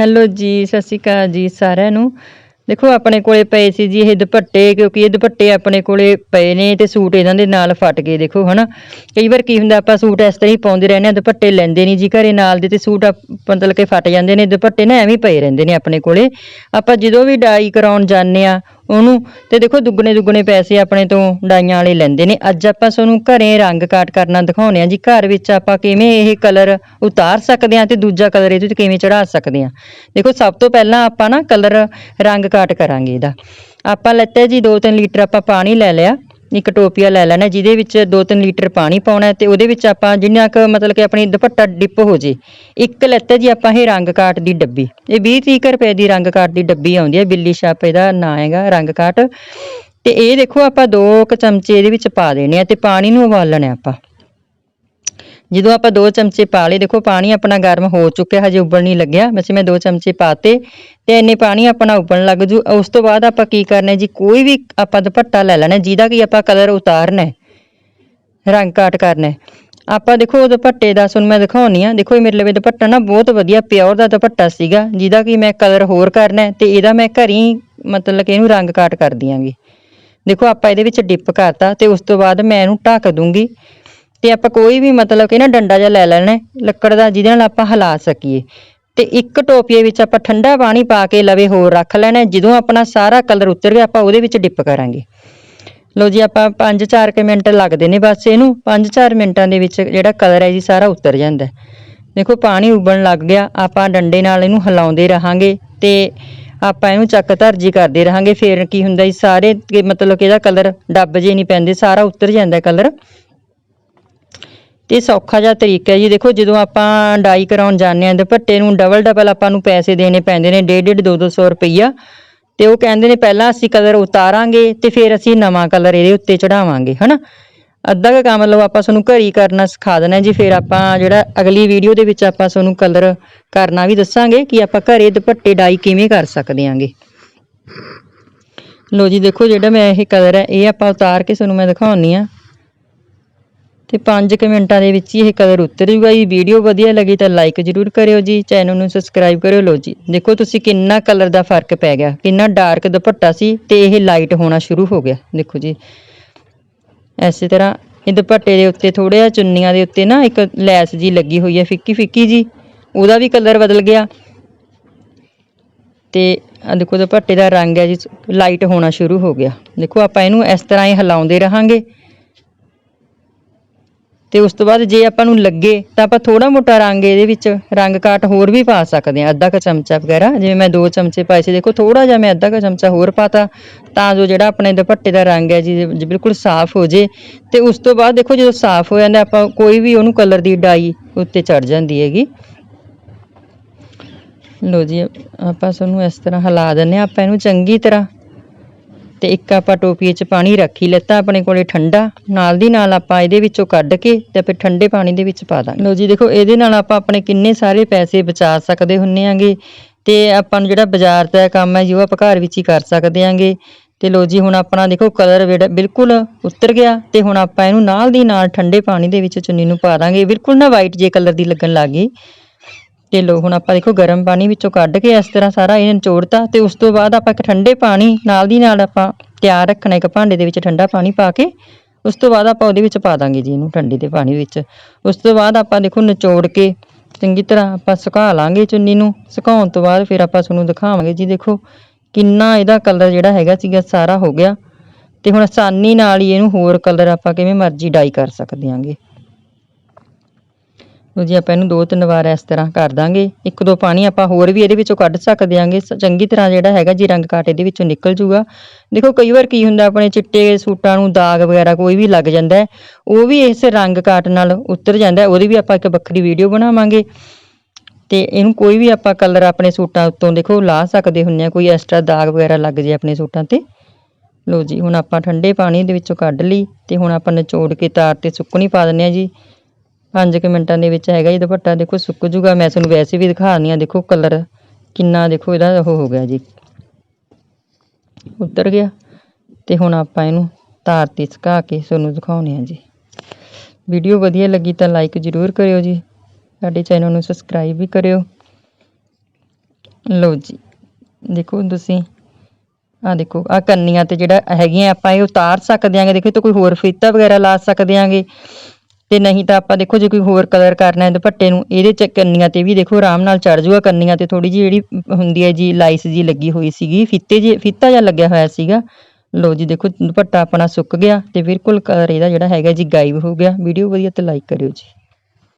Hello ਜੀ, ਸਤਿ ਸ਼੍ਰੀ ਅਕਾਲ ਜੀ ਸਾਰਿਆਂ ਨੂੰ। ਦੇਖੋ, ਆਪਣੇ ਕੋਲੇ ਪਏ ਸੀ ਜੀ ਇਹ ਦੁਪੱਟੇ, ਕਿਉਂਕਿ ਇਹ ਦੁਪੱਟੇ ਆਪਣੇ ਕੋਲੇ ਪਏ ਨੇ ਤੇ ਸੂਟ ਇਹਨਾਂ ਦੇ ਨਾਲ ਫਟ ਗਏ, ਦੇਖੋ ਹਨਾ। ਕਈ ਵਾਰ ਕੀ ਹੁੰਦਾ, ਆਪਾਂ ਸੂਟ ਇਸ ਤਰ੍ਹਾਂ ਹੀ ਪਾਉਂਦੇ ਰਹਿੰਦੇ ਆ ਦੁਪੱਟੇ ਲੈਂਦੇ ਨਹੀਂ ਜੀ ਘਰੇ ਨਾਲ ਦੇ ਤੇ ਸੂਟ ਆਪ- ਮਤਲਬ ਕਿ ਫਟ ਜਾਂਦੇ ਨੇ, ਦੁਪੱਟੇ ਨਾ ਐਵੇਂ ਪਏ ਰਹਿੰਦੇ ਨੇ ਆਪਣੇ ਕੋਲੇ। ਆਪਾਂ ਜਦੋਂ ਵੀ ਡਾਈ ਕਰਾਉਣ ਜਾਂਦੇ ਆ ਉਹਨੂੰ। ਤੇ ਦੇਖੋ, ਦੁੱਗਣੇ ਦੁੱਗਣੇ ਪੈਸੇ ਆਪਣੇ ਤੋਂ ਡਾਈਆਂ ਵਾਲੇ ਲੈਂਦੇ ਨੇ। ਅੱਜ ਆਪਾਂ ਤੁਹਾਨੂੰ ਘਰੇ ਰੰਗ ਕਾਟ ਕਰਨਾ ਦਿਖਾਉਣੇ ਆ ਜੀ। ਘਰ ਵਿੱਚ ਆਪਾਂ ਕਿਵੇਂ ਇਹ ਕਲਰ ਉਤਾਰ ਸਕਦੇ ਆ ਤੇ ਦੂਜਾ ਕਲਰ ਇਹਦੇ ਤੇ ਕਿਵੇਂ ਚੜਾ ਸਕਦੇ ਆ ਦੇਖੋ, ਸਭ ਤੋਂ ਪਹਿਲਾਂ ਆਪਾਂ ਨਾ ਕਲਰ ਰੰਗ ਕਾਟ ਕਰਾਂਗੇ ਇਹਦਾ। ਆਪਾਂ ਲੈਤੇ ਜੀ 2-3 ਲੀਟਰ ਆਪਾਂ ਪਾਣੀ ਲੈ ਲਿਆ। ਇੱਕ ਟੋਪੀਆ ਲੈ ਲੈਣਾ, ਜਿਹਦੇ ਵਿੱਚ 2-3 ਲੀਟਰ ਪਾਣੀ ਪਾਉਣਾ ਹੈ ਤੇ ਉਹਦੇ ਵਿੱਚ ਆਪਾਂ ਜਿੰਨਾ ਕੁ ਮਤਲਬ ਕਿ ਆਪਣੀ ਦੁਪੱਟਾ ਡਿਪ ਹੋ ਜੇ, ਇੱਕ ਲੈਤੇ ਜੀ ਆਪਾਂ ਇਹ ਰੰਗ ਕਾਟ ਦੀ ਡੱਬੀ। ਇਹ 20-30 ਰੁਪਏ ਦੀ ਰੰਗ ਕਾਟ ਦੀ ਡੱਬੀ ਆਉਂਦੀ ਹੈ, ਬਿੱਲੀ ਛਾਪ ਇਹਦਾ ਨਾਂ ਹੈਗਾ ਰੰਗ ਕਾਟ। ਤੇ ਇਹ ਦੇਖੋ ਆਪਾਂ ਦੋ ਕੁ ਚਮਚੇ ਇਹਦੇ ਵਿੱਚ ਪਾ ਦੇਣੇ ਆ ਤੇ ਪਾਣੀ ਨੂੰ ਉਬਾਲਣਾ ਹੈ ਆਪਾਂ। ਜਦੋਂ ਆਪਾਂ ਦੋ ਚਮਚੇ ਪਾ ਲਏ, ਦੇਖੋ ਪਾਣੀ ਆਪਣਾ ਗਰਮ ਹੋ ਚੁੱਕਿਆ, ਹਜੇ ਉਬਲ ਨਹੀਂ ਲੱਗਿਆ। ਵੈਸੇ ਮੈਂ ਦੋ ਚਮਚੇ ਪਾਤੇ ਤੇ ਇੰਨੇ ਪਾਣੀ ਆਪਣਾ ਉਬਲਣ ਲੱਗ ਜੂ। ਉਸ ਤੋਂ ਬਾਅਦ ਆਪਾਂ ਕੀ ਕਰਨਾ ਜੀ? ਕੋਈ ਵੀ ਆਪਾਂ ਦੁਪੱਟਾ ਲੈ ਲੈਣਾ, ਜਿਹਦਾ ਕਿ ਆਪਾਂ ਕਲਰ ਉਤਾਰਨਾ ਰੰਗ ਕਾਟ ਕਰਨਾ ਆਪਾਂ ਦੇਖੋ ਦੁਪੱਟੇ ਦਾ ਸੁਣ ਮੈਂ ਦਿਖਾਉਣੀ ਆ ਦੇਖੋ ਇਹ ਮੇਰੇ ਲਵੇ ਦੁਪੱਟਾ ਨਾ ਬਹੁਤ ਵਧੀਆ ਪਿਓਰ ਦਾ ਦੁਪੱਟਾ ਸੀਗਾ, ਜਿਹਦਾ ਕਿ ਮੈਂ ਕਲਰ ਹੋਰ ਕਰਨਾ ਤੇ ਇਹਦਾ ਮੈਂ ਘਰੀ ਮਤਲਬ ਕਿ ਇਹਨੂੰ ਰੰਗ ਕਾਟ ਕਰ ਦਿਆਂਗੀ। ਦੇਖੋ ਆਪਾਂ ਇਹਦੇ ਵਿੱਚ ਡਿਪ ਕਰਤਾ ਤੇ ਉਸ ਤੋਂ ਬਾਅਦ ਮੈਂ ਇਹਨੂੰ ਢੱਕ ਦੂੰਗੀ। ਤੇ ਆਪਾਂ ਕੋਈ ਵੀ ਮਤਲਬ ਕਿ ਨਾ ਡੰਡਾ ਜਿਹਾ ਲੈ ਲੈਣਾ, ਲੱਕੜ ਦਾ, ਜਿਹਦੇ ਨਾਲ ਆਪਾਂ ਹਿਲਾ ਸਕੀਏ। ਤੇ ਇੱਕ ਟੋਪੀਏ ਵਿੱਚ ਆਪਾਂ ਠੰਡਾ ਪਾਣੀ ਪਾ ਕੇ ਲਵੇ ਹੋਰ ਰੱਖ ਲੈਣਾ, ਜਦੋਂ ਆਪਣਾ ਸਾਰਾ ਕਲਰ ਉਤਰ ਗਿਆ, ਆਪਾਂ ਉਹਦੇ ਵਿੱਚ ਡਿਪ ਕਰਾਂਗੇ। ਲੋ ਜੀ, ਆਪਾਂ 5-4 ਕੁ ਮਿੰਟ ਲੱਗਦੇ ਨੇ ਬਸ ਇਹਨੂੰ 5-4 ਮਿੰਟਾਂ ਦੇ ਵਿੱਚ ਜਿਹੜਾ ਕਲਰ ਹੈ ਜੀ ਸਾਰਾ ਉਤਰ ਜਾਂਦਾ ਦੇਖੋ, ਪਾਣੀ ਉਬਲਣ ਲੱਗ ਗਿਆ, ਆਪਾਂ ਡੰਡੇ ਨਾਲ ਇਹਨੂੰ ਹਿਲਾਉਂਦੇ ਰਹਾਂਗੇ ਤੇ ਆਪਾਂ ਇਹਨੂੰ ਚੱਕ ਧਰਜੀ ਕਰਦੇ ਰਹਾਂਗੇ। ਫੇਰ ਕੀ ਹੁੰਦਾ ਜੀ, ਸਾਰੇ ਮਤਲਬ ਕਿ ਇਹਦਾ ਕਲਰ ਡੱਬ ਜੇ ਨਹੀਂ ਪੈਂਦੇ, ਸਾਰਾ ਉਤਰ ਜਾਂਦਾ ਕਲਰ। ਤੇ ਸੌਖਾ ਜਿਹਾ ਤਰੀਕਾ ਜੀ। ਦੇਖੋ, ਜਦੋਂ ਆਪਾਂ ਡਾਈ ਕਰਾਉਣ ਜਾਂਦੇ ਆ ਦੁਪੱਟੇ ਨੂੰ ਡਬਲ ਡਬਲ ਆਪਾਂ ਨੂੰ ਪੈਸੇ ਦੇਣੇ ਪੈਂਦੇ ਨੇ 1.5 2 200 ਰੁਪਈਆ। ਤੇ ਉਹ ਕਹਿੰਦੇ ਨੇ, ਪਹਿਲਾਂ ਅਸੀਂ ਕਲਰ ਉਤਾਰਾਂਗੇ ਤੇ ਫਿਰ ਅਸੀਂ ਨਵਾਂ ਕਲਰ ਇਹਦੇ ਉੱਤੇ ਚੜਾਵਾਂਗੇ। ਹਨਾ? ਅੱਧਾ ਕੁ ਕੰਮ ਲਓ, ਆਪਾਂ ਤੁਹਾਨੂੰ ਘਰੀ ਕਰਨਾ ਸਿਖਾ ਦੇਣਾ ਜੀ। ਫਿਰ ਆਪਾਂ ਜਿਹੜਾ ਅਗਲੀ ਵੀਡੀਓ ਦੇ ਵਿੱਚ ਆਪਾਂ ਤੁਹਾਨੂੰ ਕਲਰ ਕਰਨਾ ਵੀ ਦੱਸਾਂਗੇ ਕਿ ਆਪਾਂ ਘਰੇ ਦੁਪੱਟੇ ਡਾਈ ਕਿਵੇਂ ਕਰ ਸਕਦੇ ਆਂਗੇ। ਲੋ ਜੀ, ਦੇਖੋ ਜਿਹੜਾ ਮੈਂ ਇਹ ਕਲਰ ਹੈ, ਇਹ ਆਪਾਂ ਉਤਾਰ ਕੇ ਤੁਹਾਨੂੰ ਮੈਂ ਦਿਖਾਉਣੀ ਆ ਤੇ 5 ਕੁ ਮਿੰਟਾਂ ਦੇ ਵਿੱਚ ਹੀ ਇਹ ਕਲਰ ਉਤਰ ਜੂਗਾ ਜੀ ਵੀਡੀਓ ਵਧੀਆ ਲੱਗੀ ਤਾਂ ਲਾਈਕ ਜ਼ਰੂਰ ਕਰਿਓ ਜੀ। ਚੈਨਲ ਨੂੰ ਸਬਸਕ੍ਰਾਈਬ ਕਰਿਓ। ਲੋ ਜੀ, ਦੇਖੋ ਤੁਸੀਂ ਕਿੰਨਾ ਕਲਰ ਦਾ ਫ਼ਰਕ ਪੈ ਗਿਆ। ਕਿੰਨਾ ਡਾਰਕ ਦੁਪੱਟਾ ਸੀ ਤੇ ਇਹ ਲਾਈਟ ਹੋਣਾ ਸ਼ੁਰੂ ਹੋ ਗਿਆ। ਦੇਖੋ ਜੀ, ਐਸੇ ਤਰ੍ਹਾਂ ਇਹ ਦੁਪੱਟੇ ਦੇ ਉੱਤੇ ਥੋੜ੍ਹਾ ਜਿਹਾ ਚੁੰਨੀਆਂ ਦੇ ਉੱਤੇ ਨਾ ਇੱਕ ਲੈਸ ਜੀ ਲੱਗੀ ਹੋਈ ਹੈ, ਫਿੱਕੀ ਫਿੱਕੀ ਜੀ। ਉਹਦਾ ਵੀ ਕਲਰ ਬਦਲ ਗਿਆ। ਤੇ ਆ ਦੇਖੋ ਦੁਪੱਟੇ ਦਾ ਰੰਗ ਹੈ ਜੀ ਲਾਈਟ ਹੋਣਾ ਸ਼ੁਰੂ ਹੋ ਗਿਆ। ਦੇਖੋ ਆਪਾਂ ਇਹਨੂੰ ਇਸ ਤਰ੍ਹਾਂ ਹੀ ਹਿਲਾਉਂਦੇ ਰਹਾਂਗੇ। ਤੇ ਉਸ ਤੋਂ ਬਾਅਦ ਜੇ ਆਪਾਂ ਨੂੰ ਲੱਗੇ ਤਾਂ ਆਪਾਂ ਥੋੜਾ ਮੋਟਾ ਰੰਗ ਇਹਦੇ ਵਿੱਚ, ਰੰਗ ਕਾਟ ਹੋਰ ਵੀ ਪਾ ਸਕਦੇ ਹਾਂ, ਅੱਧਾ ਕੁ ਚਮਚਾ ਵਗੈਰਾ। ਜਿਵੇਂ ਮੈਂ ਦੋ ਚਮਚੇ ਪਾਏ ਸੀ, ਦੇਖੋ ਥੋੜਾ ਜਿਹਾ ਮੈਂ ਅੱਧਾ ਕੁ ਚਮਚਾ ਹੋਰ ਪਾਤਾ ਤਾਂ ਜੋ ਜਿਹੜਾ ਆਪਣੇ ਦੁਪੱਟੇ ਦਾ ਰੰਗ ਹੈ ਜੀ ਬਿਲਕੁਲ ਸਾਫ਼ ਹੋ ਜੇ। ਤੇ ਉਸ ਤੋਂ ਬਾਅਦ ਦੇਖੋ ਜਦੋਂ ਸਾਫ਼ ਹੋ ਜਾਂਦਾ ਆਪਾਂ ਕੋਈ ਵੀ ਉਹਨੂੰ ਕਲਰ ਦੀ ਡਾਈ ਉੱਤੇ ਚੜ ਜਾਂਦੀ ਹੈਗੀ। ਲੋ ਜੀ, ਆਪਾਂ ਤੁਹਾਨੂੰ ਇਸ ਤਰ੍ਹਾਂ ਹਿਲਾ ਦਿੰਨੇ ਹਾਂ, ਆਪਾਂ ਇਹਨੂੰ ਚੰਗੀ ਤਰ੍ਹਾਂ ਤੇ ਇੱਕ ਆਪਾਂ ਟੋਪੀਏ 'ਚ ਪਾਣੀ ਰੱਖੀ ਲੈਤਾ ਆਪਣੇ ਕੋਲੇ ਠੰਡਾ। ਨਾਲ ਦੀ ਨਾਲ ਆਪਾਂ ਇਹਦੇ ਵਿੱਚੋਂ ਕੱਢ ਕੇ ਤੇ ਫਿਰ ਠੰਡੇ ਪਾਣੀ ਦੇ ਵਿੱਚ ਪਾ ਦਾਂਗੇ। ਲੋ ਜੀ, ਦੇਖੋ, ਇਹਦੇ ਨਾਲ ਆਪਾਂ ਆਪਣੇ ਕਿੰਨੇ ਸਾਰੇ ਪੈਸੇ ਬਚਾ ਸਕਦੇ ਹੁੰਨੇ ਆਂਗੇ। ਤੇ ਆਪਾਂ ਨੂੰ ਜਿਹੜਾ ਬਾਜ਼ਾਰ ਦਾ ਕੰਮ ਹੈ ਜੀ, ਉਹ ਆਪਾਂ ਘਰ ਵਿੱਚ ਹੀ ਕਰ ਸਕਦੇ ਆਂਗੇ। ਤੇ ਲੋ ਜੀ, ਹੁਣ ਆਪਣਾ ਦੇਖੋ, ਕਲਰ ਜਿਹੜਾ ਬਿਲਕੁਲ ਉਤਰ ਗਿਆ ਤੇ ਹੁਣ ਆਪਾਂ ਇਹਨੂੰ ਨਾਲ ਦੀ ਨਾਲ ਠੰਡੇ ਪਾਣੀ ਦੇ ਵਿੱਚ ਚੁੰਨੀ ਨੂੰ ਪਾ ਦਾਂਗੇ। ਬਿਲਕੁਲ ਨਾ ਵਾਈਟ ਜੇ ਕਲਰ ਦੀ ਲੱਗਣ ਲੱਗ ਗਈ। ਤੇ ਲੋ, ਹੁਣ ਆਪਾਂ ਦੇਖੋ ਗਰਮ ਪਾਣੀ ਵਿੱਚੋਂ ਕੱਢ ਕੇ ਇਸ ਤਰ੍ਹਾਂ ਸਾਰਾ ਇਹ ਨਿਚੋੜਤਾ ਤੇ ਉਸ ਤੋਂ ਬਾਅਦ ਆਪਾਂ ਇੱਕ ਠੰਡੇ ਪਾਣੀ ਨਾਲ ਦੀ ਨਾਲ ਆਪਾਂ ਤਿਆਰ ਰੱਖਣਾ ਇੱਕ ਭਾਂਡੇ ਦੇ ਵਿੱਚ ਠੰਡਾ ਪਾਣੀ ਪਾ ਕੇ, ਉਸ ਤੋਂ ਬਾਅਦ ਆਪਾਂ ਉਹਦੇ ਵਿੱਚ ਪਾ ਦਾਂਗੇ ਜੀ ਇਹਨੂੰ ਠੰਡੇ ਦੇ ਪਾਣੀ ਵਿੱਚ। ਉਸ ਤੋਂ ਬਾਅਦ ਆਪਾਂ ਦੇਖੋ ਨਿਚੋੜ ਕੇ ਚੰਗੀ ਤਰ੍ਹਾਂ ਆਪਾਂ ਸੁਕਾ ਲਾਂਗੇ ਚੁੰਨੀ ਨੂੰ। ਸੁਕਾਉਣ ਤੋਂ ਬਾਅਦ ਫਿਰ ਆਪਾਂ ਤੁਹਾਨੂੰ ਦਿਖਾਵਾਂਗੇ ਜੀ ਦੇਖੋ ਕਿੰਨਾ ਇਹਦਾ ਕਲਰ ਜਿਹੜਾ ਹੈਗਾ ਸੀਗਾ ਸਾਰਾ ਹੋ ਗਿਆ। ਤੇ ਹੁਣ ਆਸਾਨੀ ਨਾਲ ਹੀ ਇਹਨੂੰ ਹੋਰ ਕਲਰ ਆਪਾਂ ਕਿਵੇਂ ਮਰਜ਼ੀ ਡਾਈ ਕਰ ਸਕਦੇ ਆਂਗੇ। ਲਓ ਜੀ ਆਪਾਂ ਇਹਨੂੰ ਦੋ ਤਿੰਨ ਵਾਰ ਇਸ ਤਰ੍ਹਾਂ ਕਰ ਦਾਂਗੇ, ਇੱਕ ਦੋ ਪਾਣੀ ਆਪਾਂ ਹੋਰ ਵੀ ਇਹਦੇ ਵਿੱਚੋਂ ਕੱਢ ਸਕਦੇ ਆਂਗੇ ਸ- ਚੰਗੀ ਤਰ੍ਹਾਂ ਜਿਹੜਾ ਹੈਗਾ ਜੀ ਰੰਗ ਕਾਟ ਇਹਦੇ ਵਿੱਚੋਂ ਨਿਕਲ ਜੂਗਾ। ਦੇਖੋ ਕਈ ਵਾਰ ਕੀ ਹੁੰਦਾ ਆਪਣੇ ਚਿੱਟੇ ਸੂਟਾਂ ਨੂੰ ਦਾਗ ਵਗੈਰਾ ਕੋਈ ਵੀ ਲੱਗ ਜਾਂਦਾ ਉਹ ਵੀ ਇਸ ਰੰਗ ਕਾਟ ਨਾਲ ਉਤਰ ਜਾਂਦਾ ਉਹਦੀ ਵੀ ਆਪਾਂ ਇੱਕ ਵੱਖਰੀ ਵੀਡੀਓ ਬਣਾਵਾਂਗੇ। ਤੇ ਇਹਨੂੰ ਕੋਈ ਵੀ ਆਪਾਂ ਕਲਰ ਆਪਣੇ ਸੂਟਾਂ ਉੱਤੋਂ ਦੇਖੋ ਲਾ ਸਕਦੇ ਹੁੰਨੇ ਆ ਕੋਈ ਐਕਸਟਰਾ ਦਾਗ ਵਗੈਰਾ ਲੱਗ ਜੇ ਆਪਣੇ ਸੂਟਾਂ ਤੇ। ਲਓ ਜੀ, ਹੁਣ ਆਪਾਂ ਠੰਡੇ ਪਾਣੀ ਦੇ ਵਿੱਚੋਂ ਕੱਢ ਲਈ ਤੇ ਹੁਣ ਆਪਾਂ ਨਿਚੋੜ ਕੇ ਤਾਰ ਤੇ ਸੁੱਕਣੀ ਪਾ ਦਿੰਨੇ ਆ ਜੀ। 5 ਕੁ ਮਿੰਟਾਂ ਦੇ ਵਿੱਚ ਹੈਗਾ ਜੀ ਦੁਪੱਟਾ। ਦੇਖੋ, ਸੁੱਕ ਜੂਗਾ। ਮੈਂ ਤੁਹਾਨੂੰ ਵੈਸੇ ਵੀ ਦਿਖਾਉਣੀ ਆ ਦੇਖੋ, ਕਲਰ ਕਿੰਨਾ ਦੇਖੋ, ਇਹਦਾ ਉਹ ਹੋ ਗਿਆ ਜੀ। ਉਤਰ ਗਿਆ। ਤੇ ਹੁਣ ਆਪਾਂ ਇਹਨੂੰ ਤਾਰ ਤੇ ਸੁਕਾ ਕੇ ਤੁਹਾਨੂੰ ਦਿਖਾਉਣੇ ਆ ਜੀ। ਵੀਡੀਓ ਵਧੀਆ ਲੱਗੀ ਤਾਂ ਲਾਈਕ ਜ਼ਰੂਰ ਕਰਿਓ ਜੀ। ਸਾਡੇ ਚੈਨਲ ਨੂੰ ਸਬਸਕ੍ਰਾਈਬ ਵੀ ਕਰਿਓ। ਲਓ ਜੀ। ਦੇਖੋ, ਤੁਸੀਂ ਆ ਦੇਖੋ ਆ ਕੰਨੀਆਂ ਤੇ ਜਿਹੜਾ ਹੈਗੀਆਂ ਆਪਾਂ, ਇਹ ਉਤਾਰ ਸਕਦੇ ਆਂਗੇ। ਦੇਖੋ, ਇਹ ਤੋਂ ਕੋਈ ਹੋਰ ਫੀਤਾ ਵਗੈਰਾ ਲਾ ਸਕਦੇ ਆਂਗੇ। ਤੇ ਨਹੀਂ ਤਾਂ ਆਪਾਂ ਦੇਖੋ ਜੇ ਕੋਈ ਹੋਰ ਕਲਰ ਕਰਨਾ ਹੈ ਦੁਪੱਟੇ ਨੂੰ, ਇਹਦੇ ਚ ਕੰਨੀਆਂ ਤੇ ਵੀ ਦੇਖੋ ਆਰਾਮ ਨਾਲ ਚੜ ਜਾਊਗਾ ਕੰਨੀਆਂ ਤੇ ਥੋੜੀ ਜਿਹੀ ਜਿਹੜੀ ਹੁੰਦੀ ਹੈ ਜੀ, ਲਾਈਸ ਜੀ ਲੱਗੀ ਹੋਈ ਸੀਗੀ, ਫੀਤੇ ਜੀ, ਫੀਤਾ ਜਿਹਾ ਲੱਗਿਆ ਹੋਇਆ ਸੀਗਾ। ਲਓ ਜੀ ਦੇਖੋ ਦੁਪੱਟਾ ਆਪਣਾ ਸੁੱਕ ਗਿਆ ਤੇ ਬਿਲਕੁਲ ਕਲਰ ਇਹਦਾ ਜਿਹੜਾ ਹੈਗਾ ਜੀ ਗਾਇਬ ਹੋ ਗਿਆ। ਵੀਡੀਓ ਵਧੀਆ ਤੇ ਲਾਈਕ ਕਰਿਓ ਜੀ।